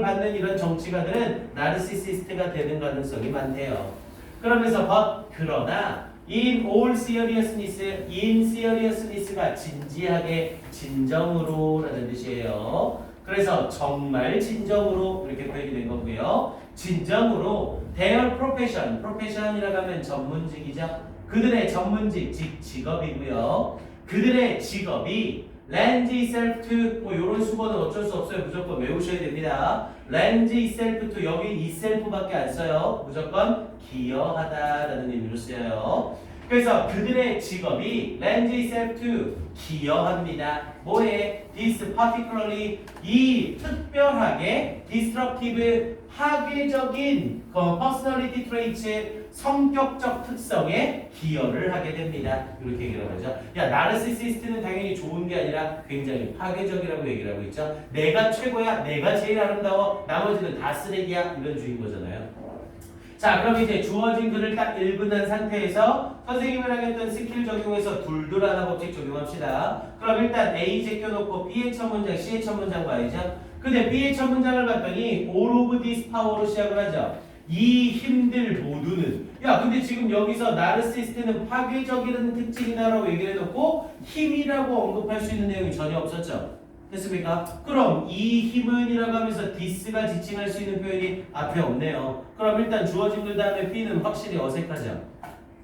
받는 이런 정치가들은 나르시시스트가 되는 가능성이 많대요. 그러면서 but 그러나 in all seriousness, in seriousness가 진지하게 진정으로라는 뜻이에요. 그래서 정말 진정으로 이렇게 표현이 된 거고요. 진정으로 their profession, profession이라고 하면 전문직이죠. 그들의 전문직, 직, 직업이고요. 그들의 직업이 lend itself to 뭐 이런 수거는 어쩔 수 없어요. 무조건 외우셔야 됩니다. lend itself to 여기 itself밖에 안 써요. 무조건 기여하다라는 의미로 쓰여요. 그래서 그들의 직업이 lend itself to 기여합니다. 뭐에? this particularly 이 특별하게 destructive 파괴적인 그 personality traits 성격적 특성에 기여를 하게 됩니다. 이렇게 얘기를 하죠. 야, 나르시시스트는 당연히 좋은 게 아니라 굉장히 파괴적이라고 얘기를 하고 있죠. 내가 최고야, 내가 제일 아름다워, 나머지는 다 쓰레기야 이런 주인 거잖아요. 자, 그럼 이제 주어진 글을 딱 읽은 상태에서 선생님을 하겠던 스킬 적용해서 둘둘 하나 법칙 적용합시다. 그럼 일단 A 제껴놓고 B의 첫 문장, C의 첫 문장 봐야죠. 근데 B의 첫 문장을 봤더니 all of this power로 시작을 하죠. 이 힘들 모두는 야 근데 지금 여기서 나르시스트는 파괴적이라는 특징이다라고 얘기를 해놓고 힘이라고 언급할 수 있는 내용이 전혀 없었죠. 됐습니까? 그럼 이 힘은이라고 하면서 디스가 지칭할 수 있는 표현이 앞에 없네요. 그럼 일단 주어진 글 다음에 B는 확실히 어색하죠.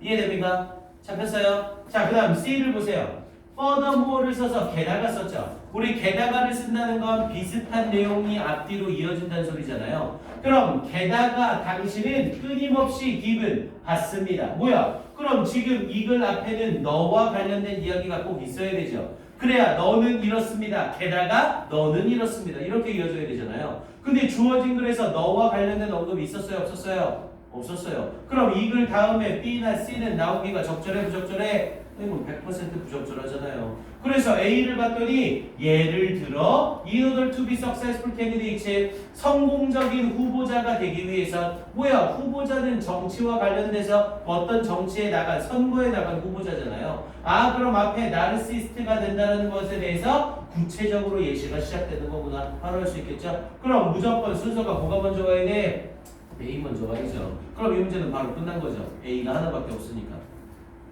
이해됩니까? 잡혔어요? 자, 그 다음 C를 보세요. furthermore를 써서 게다가 썼죠. 우리 게다가를 쓴다는 건 비슷한 내용이 앞뒤로 이어진다는 소리잖아요. 그럼 게다가 당신은 끊임없이 기분 받습니다. 뭐야? 그럼 지금 이 글 앞에는 너와 관련된 이야기가 꼭 있어야 되죠. 그래야 너는 이렇습니다. 게다가 너는 이렇습니다. 이렇게 이어져야 되잖아요. 근데 주어진 글에서 너와 관련된 언급이 있었어요? 없었어요? 없었어요. 그럼 이 글 다음에 B나 C는 나오기가 적절해 부적절해? 이건 100% 부적절하잖아요. 그래서 A를 봤더니 예를 들어 in order to be successful candidate 성공적인 후보자가 되기 위해서 뭐야 후보자는 정치와 관련돼서 어떤 정치에 나간 선거에 나간 후보자잖아요. 아 그럼 앞에 나르시스트가 된다는 것에 대해서 구체적으로 예시가 시작되는 거구나 바로 할 수 있겠죠. 그럼 무조건 순서가 뭐가 먼저 와야 돼? A 먼저 와야죠. 그럼 이 문제는 바로 끝난 거죠. A가 하나밖에 없으니까.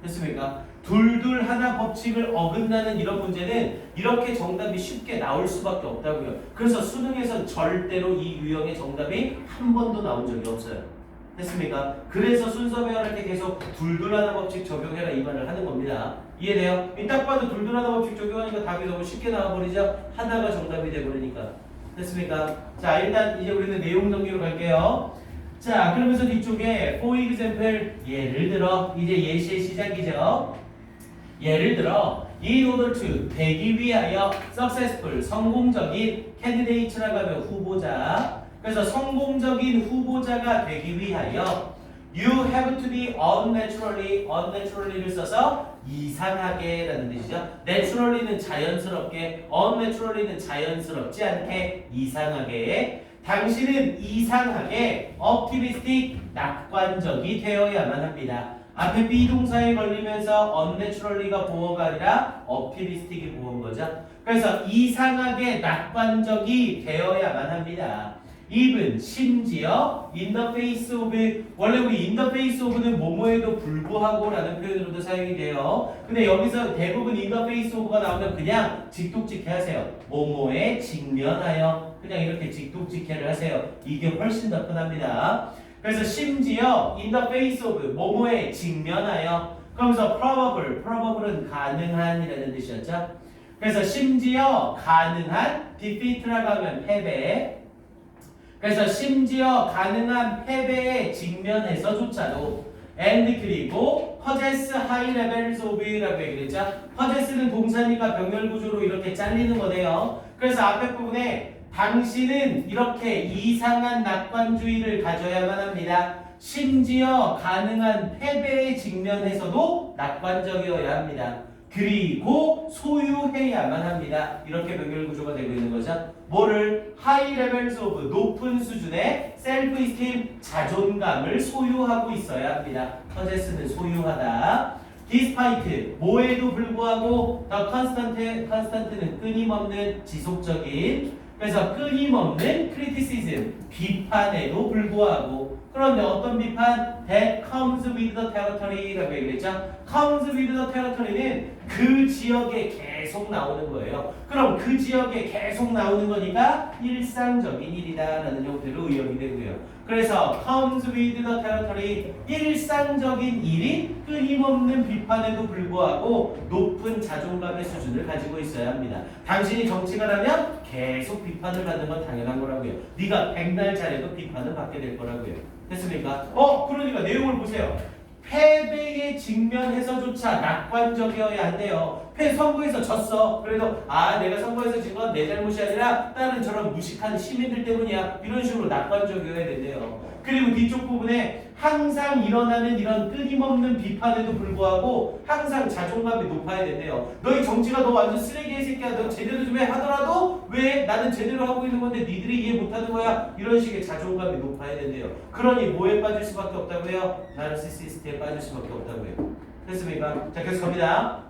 됐습니까? 둘둘 하나 법칙을 어긋나는 이런 문제는 이렇게 정답이 쉽게 나올 수밖에 없다고요. 그래서 수능에서 절대로 이 유형의 정답이 한 번도 나온 적이 없어요. 됐습니까? 그래서 순서 배열할 때 계속 둘둘 하나 법칙 적용해라 이 말을 하는 겁니다. 이해돼요? 이 딱 봐도 둘둘 하나 법칙 적용하니까 답이 너무 쉽게 나와버리죠? 하나가 정답이 돼버리니까. 됐습니까? 자, 일단 이제 우리는 내용 정리로 갈게요. 자, 그러면서 뒤쪽에 for example 예를 들어 이제 예시의 시작이죠. 예를 들어 in order to 되기 위하여 successful 성공적인 candidate라고 하면 후보자 그래서 성공적인 후보자가 되기 위하여 you have to be unnaturally unnaturally를 써서 이상하게 라는 뜻이죠. naturally는 자연스럽게 unnaturally는 자연스럽지 않게 이상하게 당신은 이상하게 optimistic 낙관적이 되어야만 합니다. 앞에 비동사에 걸리면서 unnaturally가 보어가 아니라 optimistic이 보어인 거죠. 그래서 이상하게 낙관적이 되어야만 합니다. even 심지어 face of 원래 우리 face of는 뭐뭐에도 불구하고라는 표현으로도 사용이 돼요. 근데 여기서 대부분 face of가 나오면 그냥 직독직해 하세요. 뭐뭐에 직면하여 그냥 이렇게 직독직해를 하세요. 이게 훨씬 더 편합니다. 그래서 심지어 in the face of 뭐뭐에 직면하여 그러면서 probable, probable은 가능한이라는 뜻이었죠. 그래서 심지어 가능한 defeat라고 하면 패배 그래서 심지어 가능한 패배에 직면해서조차도 and 그리고 possess high levels of라고 얘기를 했죠. possess는 동사니까 병렬 구조로 이렇게 잘리는 거네요. 그래서 앞에 부분에 당신은 이렇게 이상한 낙관주의를 가져야만 합니다. 심지어 가능한 패배에 직면해서도 낙관적이어야 합니다. 그리고 소유해야만 합니다. 이렇게 병렬 구조가 되고 있는 거죠. 뭐를 high levels of 높은 수준의 self esteem 자존감을 소유하고 있어야 합니다. possess는 소유하다. despite 뭐에도 불구하고 the constant constant는 끊임없는 지속적인 그래서 끊임없는 criticism, 비판에도 불구하고 그런데 어떤 비판? That comes with the territory라고 얘기했죠. comes with the territory는 그 지역에 계속 나오는 거예요. 그럼 그 지역에 계속 나오는 거니까 일상적인 일이다라는 형태로 의역이 되고요. 그래서 comes with the territory 일상적인 일이 끊임없는 비판에도 불구하고 높은 자존감의 수준을 가지고 있어야 합니다. 당신이 정치가라면 계속 비판을 받는 건 당연한 거라고요. 네가 백날 잘해도 비판을 받게 될 거라고요. 됐습니까? 어, 그러니까 내용을 보세요. 패배에 직면해서조차 낙관적이어야 한대요. 패 선거에서 졌어. 그래도 아 내가 선거에서 진 건 내 잘못이 아니라 다른 저런 무식한 시민들 때문이야. 이런 식으로 낙관적이어야 된대요. 그리고 뒤쪽 부분에 항상 일어나는 이런 끊임없는 비판에도 불구하고 항상 자존감이 높아야 된대요. 너희 정치가 너 완전 쓰레기의 새끼야. 너 제대로 좀 해 하더라도 왜 나는 제대로 하고 있는 건데 니들이 이해 못하는 거야? 이런 식의 자존감이 높아야 된대요. 그러니 뭐에 빠질 수밖에 없다고요? 나르시시스트에 빠질 수밖에 없다고요. 됐습니까? 자 계속 갑니다.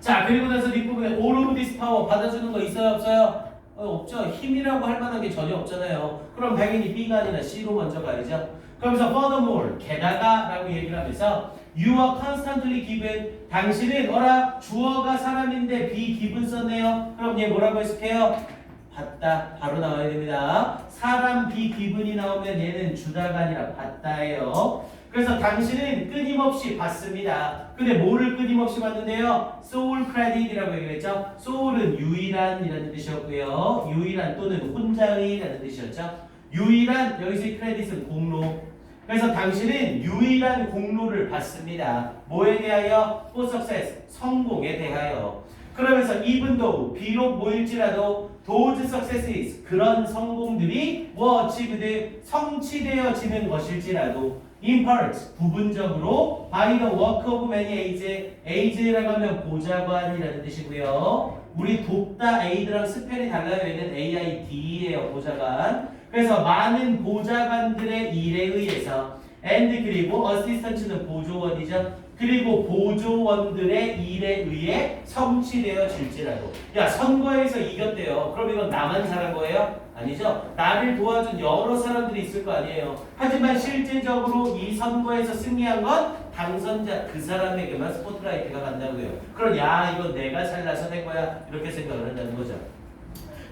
자 그리고 나서 뒷부분에 of this power 받아주는 거 있어요 없어요? 어, 없죠. 힘이라고 할 만한 게 전혀 없잖아요. 그럼 당연히 B가 아니라 C로 먼저 가야죠. 그러면서 furthermore 게다가 라고 얘기를 하면서 you are constantly given 당신은 어라 주어가 사람인데 be given 썼네요. 그럼 얘 뭐라고 해석해요? 받다 바로 나와야 됩니다. 사람 be given이 나오면 얘는 주다가 아니라 받다예요. 그래서 당신은 끊임없이 받습니다. 근데 뭐를 끊임없이 받는데요? soul credit이라고 얘기했죠. soul은 유일한이라는 뜻이었고요. 유일한 또는 혼자의라는 뜻이었죠. 유일한 여기서 크레딧은 공로. 그래서 당신은 유일한 공로를 받습니다. 뭐에 대하여? for success 성공에 대하여. 그러면서 though 비록 뭐일지라도 those successes 그런 성공들이 achieved 성취되어지는 것일지라도 in part 부분적으로 by the work of many age age라고 하면 보좌관이라는 뜻이고요. 우리 돕다 aid랑 스펠이 달라요. 얘는 AID예요. 보좌관. 그래서 많은 보좌관들의 일에 의해서 and 그리고 assistant는 보조원이죠. 그리고 보조원들의 일에 의해 성취되어질지라도 야 선거에서 이겼대요. 그럼 이건 나만 잘한 거예요? 아니죠. 나를 도와준 여러 사람들이 있을 거 아니에요. 하지만 실제적으로 이 선거에서 승리한 건 당선자 그 사람에게만 스포트라이트가 간다고요. 그럼 야 이건 내가 잘나서 된 거야 이렇게 생각을 한다는 거죠.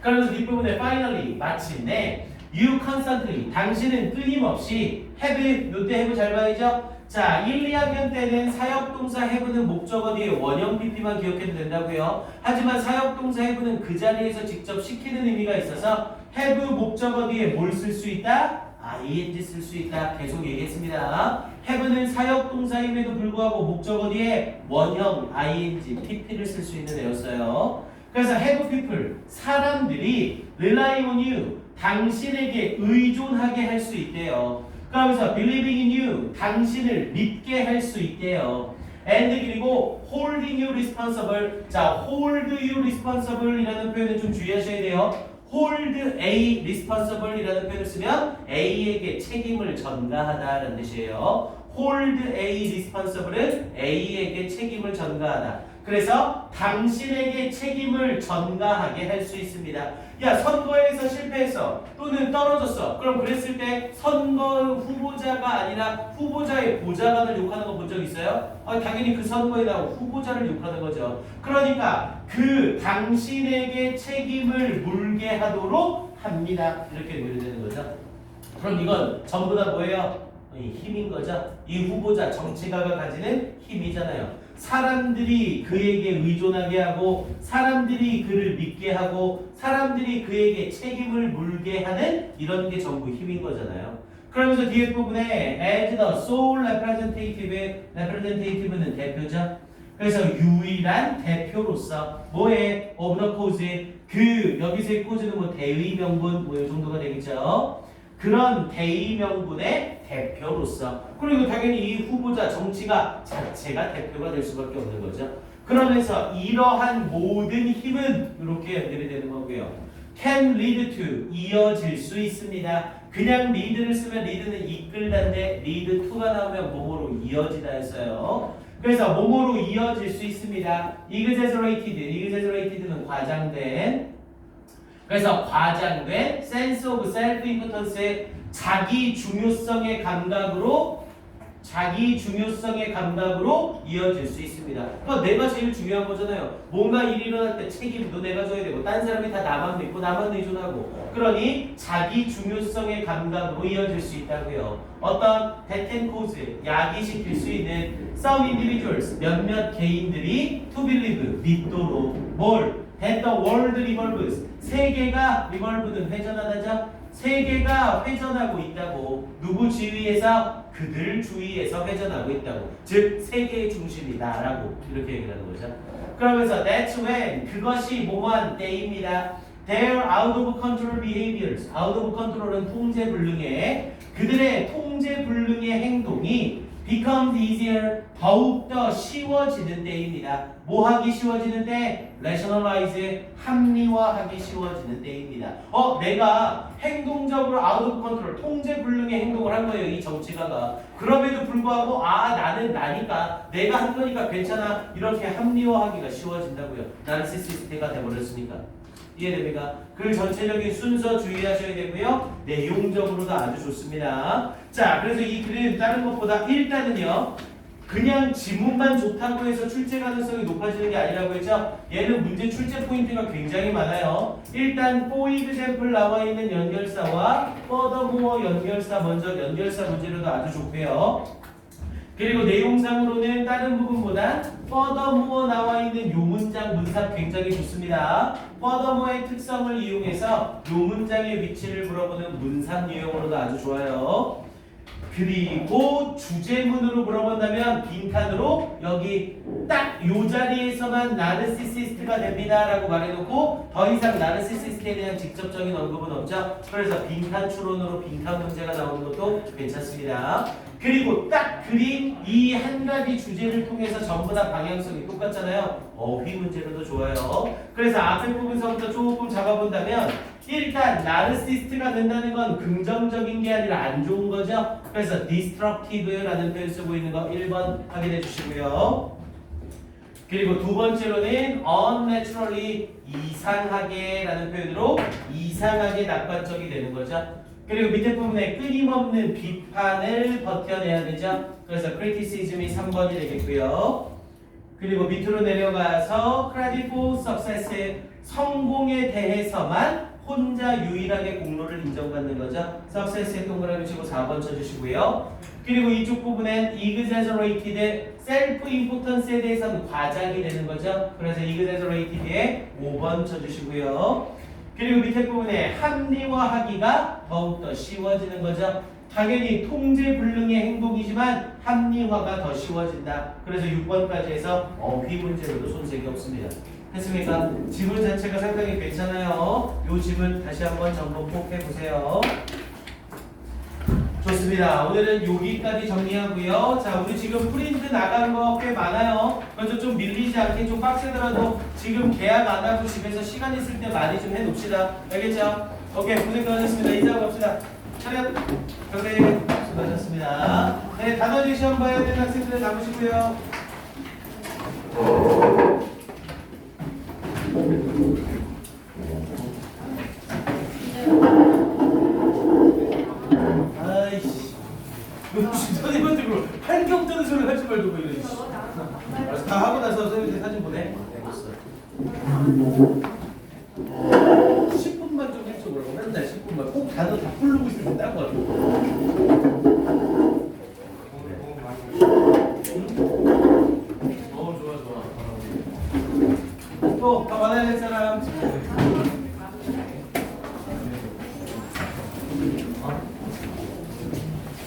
그래서 뒷부분에 finally 마침내 you constantly 당신은 끊임없이 have 요때 have 잘 봐야죠. 자 1, 2학년 때는 사역동사 have는 목적어 뒤에 원형 PP만 기억해도 된다고요. 하지만 사역동사 have는 그 자리에서 직접 시키는 의미가 있어서 have 목적어 뒤에 뭘 쓸 수 있다? ing 쓸 수 있다. 계속 얘기했습니다. have는 사역 동사임에도 불구하고 목적어 뒤에 원형 ing, pp를 쓸 수 있는 애였어요. 그래서 have people 사람들이 rely on you 당신에게 의존하게 할 수 있대요. 그러면서 believing in you 당신을 믿게 할 수 있대요. and 그리고 holding you responsible 자 hold you responsible 이라는 표현을 좀 주의하셔야 돼요. Hold A responsible 이라는 표현을 쓰면 A에게 책임을 전가하다라는 뜻이에요. hold A responsible은 A에게 책임을 전가하다. 그래서 당신에게 책임을 전가하게 할 수 있습니다. 야 선거에서 실패했어 또는 떨어졌어. 그럼 그랬을 때 선거 후보자가 아니라 후보자의 보좌관을 욕하는 거 본 적 있어요? 아, 당연히 그 선거에 나온 후보자를 욕하는 거죠. 그러니까 그 당신에게 책임을 물게 하도록 합니다. 이렇게 되는 거죠. 그럼 이건 전부 다 뭐예요? 이 힘인 거죠. 이 후보자 정치가가 가지는 힘이잖아요. 사람들이 그에게 의존하게 하고 사람들이 그를 믿게 하고 사람들이 그에게 책임을 물게 하는 이런 게 전부 힘인 거잖아요. 그러면서 뒤에 부분에 as the sole representative, representative는 대표죠. 그래서 유일한 대표로서 뭐에 of the cause 그 여기서의 cause는 뭐 대의 명분 뭐 이 정도가 되겠죠. 그런 대의 명분의 대표로서 그리고 당연히 이 후보자 정치가 자체가 대표가 될 수밖에 없는 거죠. 그러면서 이러한 모든 힘은 이렇게 연결이 되는 거고요. can lead to 이어질 수 있습니다. 그냥 lead를 쓰면 lead는 이끌다인데 lead to가 나오면 뭐뭐로 이어지다 했어요. 그래서 뭐뭐로 이어질 수 있습니다. exaggerated, exaggerated는 과장된 그래서 과장된 sense of self-importance의 자기 중요성의 감각으로 자기 중요성의 감각으로 이어질 수 있습니다. 그러니까 내가 제일 중요한 거잖아요. 뭔가 일이 일어날 때 책임도 내가 져야 되고 딴 사람이 다 나만 믿고 나만 의존하고 그러니 자기 중요성의 감각으로 이어질 수 있다고요. 어떤 대텐 코즈 야기시킬 수 있는 some individuals 몇몇 개인들이 to believe 믿도록 뭘 that the world revolves 세계가 revolve는 회전하다죠. 세계가 회전하고 있다고 누구 주위에서 그들 주위에서 회전하고 있다고 즉 세계의 중심이다라고 이렇게 얘기를 하는 거죠. 그러면서 that's when 그것이 뭐뭐한 때입니다. Their out of control behaviors, out of control은 통제 불능의 그들의 통제 불능의 행동이 becomes easier 더욱더 쉬워지는 때입니다. 뭐 하기 쉬워지는데 rationalize 합리화하기 쉬워지는 때입니다. 어 내가 행동적으로 of control 통제 불능의 행동을 한 거예요 이 정치가가 그럼에도 불구하고 아 나는 나니까 내가 한 거니까 괜찮아 이렇게 합리화하기가 쉬워진다고요. 나르시시스트가 돼버렸으니까. 이해됩니까? 그 전체적인 순서 주의하셔야 되고요. 내용적으로도 아주 좋습니다. 자, 그래서 이 그림 다른 것보다 일단은요. 그냥 지문만 좋다고 해서 출제 가능성이 높아지는 게 아니라고 했죠. 얘는 문제 출제 포인트가 굉장히 많아요. 일단 for example 나와 있는 연결사와 furthermore 연결사 먼저 연결사 문제로도 아주 좋고요. 그리고 내용상으로는 다른 부분보다 furthermore 나와 있는 요 문장 문사 굉장히 좋습니다. furthermore의 특성을 이용해서 요 문장의 위치를 물어보는 문상 유형으로도 아주 좋아요. 그리고 주제문으로 물어본다면 빈칸으로 여기 딱 요 자리에서만 나르시시스트가 됩니다 라고 말해놓고 더 이상 나르시시스트에 대한 직접적인 언급은 없죠. 그래서 빈칸 추론으로 빈칸 문제가 나오는 것도 괜찮습니다. 그리고 딱 그린 이한 가지 주제를 통해서 전부 다 방향성이 똑같잖아요. 어휘 문제로도 좋아요. 그래서 앞에 부분서부터 조금 잡아본다면 일단 나르시스트가 된다는 건 긍정적인 게 아니라 안 좋은 거죠. 그래서 destructive라는 표현 쓰고 있는 거 1번 확인해 주시고요. 그리고 두 번째로는 unnaturally 이상하게라는 표현으로 이상하게 낙관적이 되는 거죠. 그리고 밑에 부분에 끊임없는 비판을 버텨내야 되죠. 그래서 criticism이 3번이 되겠고요. 그리고 밑으로 내려가서 credit for success 성공에 대해서만 혼자 유일하게 공로를 인정받는 거죠. success에 동그라미 치고 4번 쳐주시고요. 그리고 이쪽 부분엔 exaggerated self-importance에 대해서는 과장이 되는 거죠. 그래서 exaggerated에 5번 쳐주시고요. 그리고 밑에 부분에 합리화하기가 더욱더 쉬워지는 거죠. 당연히 통제 불능의 행동이지만 합리화가 더 쉬워진다. 그래서 6번까지 해서 어휘 문제로도 손색이 없습니다. 했습니까? 지문 자체가 상당히 괜찮아요. 요 지문 다시 한번 점검 꼭 해보세요. 좋습니다. 오늘은 여기까지 정리하고요. 자, 우리 지금 프린트 나간 거 꽤 많아요. 먼저 좀 밀리지 않게 좀 빡세더라도 지금 계약 안 하고 집에서 시간 있을 때 많이 좀 해놓읍시다. 알겠죠? 오케이, 고생 많으셨습니다. 인사하고 갑시다. 차렷. 교대 수고하셨습니다. 네, 단어지 시험 봐야 되는 학생들 남으시고요. 아이씨. 너 선생님한테 그 할경적인 소리를 하지 말고 뭐 이래. 알았어, 다 하고 나서 선생님한테 사진 보내. 알겠어. 10분만 좀 일찍 오라고 맨날 10분만 꼭 단어 다 부르고 있으면 딴거 같아. 어 좋아 좋아. 또다 받아야 될 사람.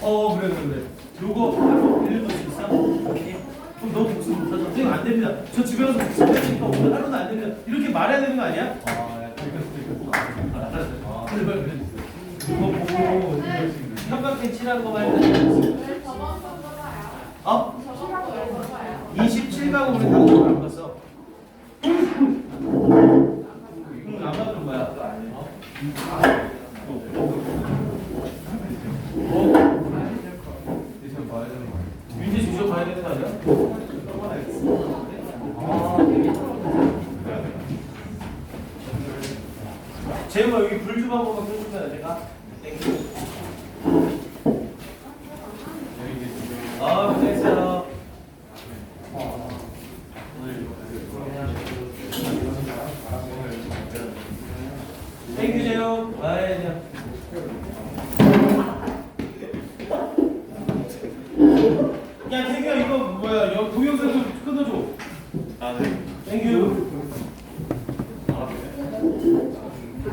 어 그래 그래 그래. 요거 하루 빌려줄 수 있어? 오케이. 그럼 너 복수 못하죠? 선생님 안 됩니다. 저 집에 가서 복수 못하니까 오늘 하루는 안 됩니다. 이렇게 말해야 되는 거 아니야? 아, 야, 그러니까 그러니까. 알았어. 아, 그래 그래 그래. 그거 보고 삼각형 칠한 거 말고. 어? 27가구 우리 당첨 안 봤어. 응, 안 받은 거야. 어? 봐야 되는 거 아니야? 제 유튜브 한 번만 켜주면 제가 땡큐.